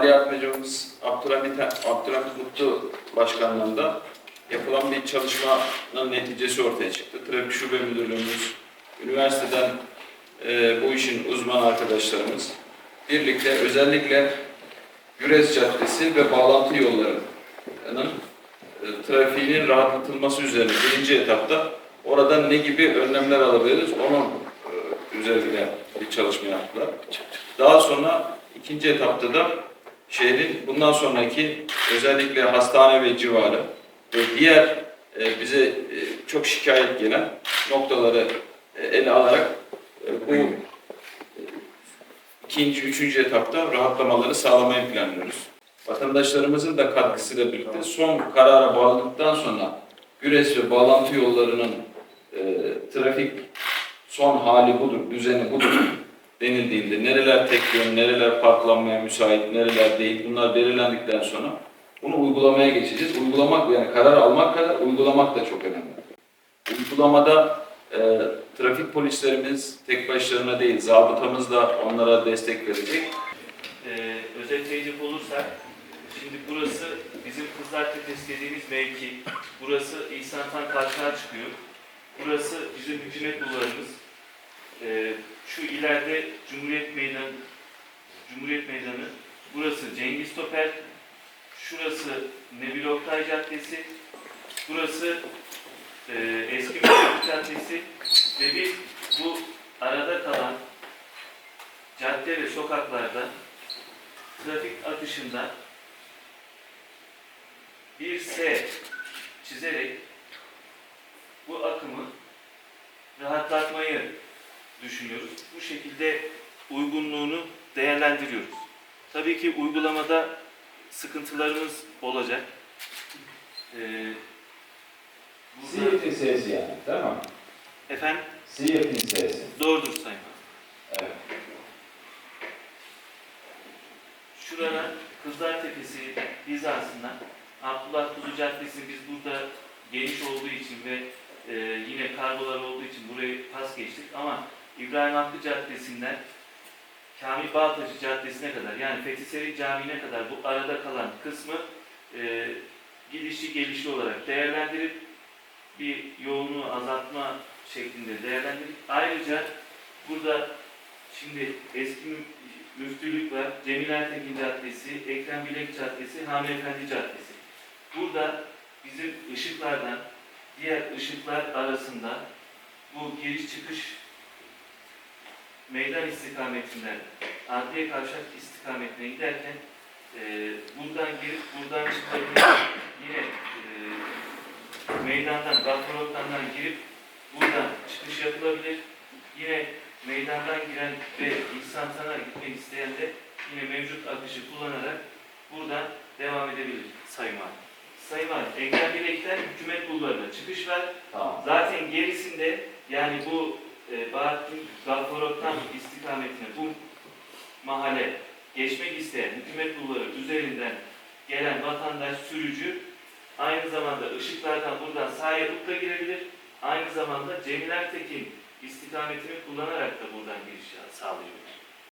Mali Yardımcımız Abdülhamit, Abdülhamit Mutlu Başkanlığı'nda yapılan bir çalışmanın neticesi ortaya çıktı. Trafik Şube Müdürlüğümüz, üniversiteden e, bu işin uzman arkadaşlarımız birlikte özellikle Gürez Caddesi ve bağlantı yollarının e, trafiğinin rahatlatılması üzerine birinci etapta orada ne gibi önlemler alabiliriz onun e, üzerine bir çalışma yaptılar. Daha sonra ikinci etapta da şehrin bundan sonraki özellikle hastane ve civarı ve diğer e, bize e, çok şikayet gelen noktaları e, ele alarak e, bu e, ikinci, üçüncü etapta rahatlamaları sağlamayı planlıyoruz. Vatandaşlarımızın da katkısıyla birlikte son karara bağladıktan sonra Güres ve bağlantı yollarının e, trafik son hali budur, düzeni budur denildiğinde nereler tek yön, nereler parklanmaya müsait, nereler değil bunlar belirlendikten sonra bunu uygulamaya geçeceğiz. Uygulamak yani karar almak kadar uygulamak da çok önemli. Uygulamada e, trafik polislerimiz tek başlarına değil, zabıtamız da onlara destek verecek. Ee, özetleyecek olursak, şimdi burası bizim Kızlar Tepesi dediğimiz mevki. Burası İhsan Tan Kavşağı çıkıyor. Burası bizim hükümet bulvarımız. Ee, şu ileride Cumhuriyet Meydanı, Cumhuriyet Meydanı. Burası Cengiz Topel. Şurası Nebil Oktay Caddesi. Burası e, Eski Medeniyet Caddesi. Ve biz bu arada kalan cadde ve sokaklarda trafik akışında bir S çizerek bu akımı rahatlatmayı düşünüyoruz. Bu şekilde uygunluğunu değerlendiriyoruz. Tabii ki uygulamada sıkıntılarımız olacak. Ee, burada- Siirt'in sesi yani, tamam. efendim Siirt'in sesi. doğrudur Sayın Valim. Evet. Şurada Kızlar Tepesi hizasından Abdullah Kuzu Caddesi biz burada geniş olduğu için ve e, yine kargolar olduğu için burayı pas geçtik ama İbrahim Hakkı Caddesi'nden Kamil Bağtaşı Caddesi'ne kadar yani Fetiseri Camii'ne kadar bu arada kalan kısmı e, gidişli gelişli olarak değerlendirip bir yoğunluğu azaltma şeklinde değerlendirip ayrıca burada şimdi eski mü- müftülük var, Cemil Ertekin Caddesi, Ekrem Bilek Caddesi, Hami Efendi Caddesi. Burada bizim ışıklardan diğer ışıklar arasında bu giriş çıkış meydan istikametinden Adliye Kavşak istikametine giderken e, buradan girip buradan çıkabilir. Yine e, meydandan, Gafurok'tan girip buradan çıkış yapılabilir. Yine meydandan giren ve İhsan Tan'a gitmek isteyen de yine mevcut akışı kullanarak buradan devam edebilir Sayın Valim. Sayın Valim, Ekrem Bilek'ten hükümet bulvarına çıkış var. Tamam. Zaten gerisinde yani bu e, Bahattin Gafurok'tan istikametine bu mahalle geçmek isteyen hükümet bulvarı üzerinden gelen vatandaş sürücü aynı zamanda ışıklardan buradan sağ da girebilir. Aynı zamanda Cemil Ertekin istikametini kullanarak da buradan giriş sağlıyor.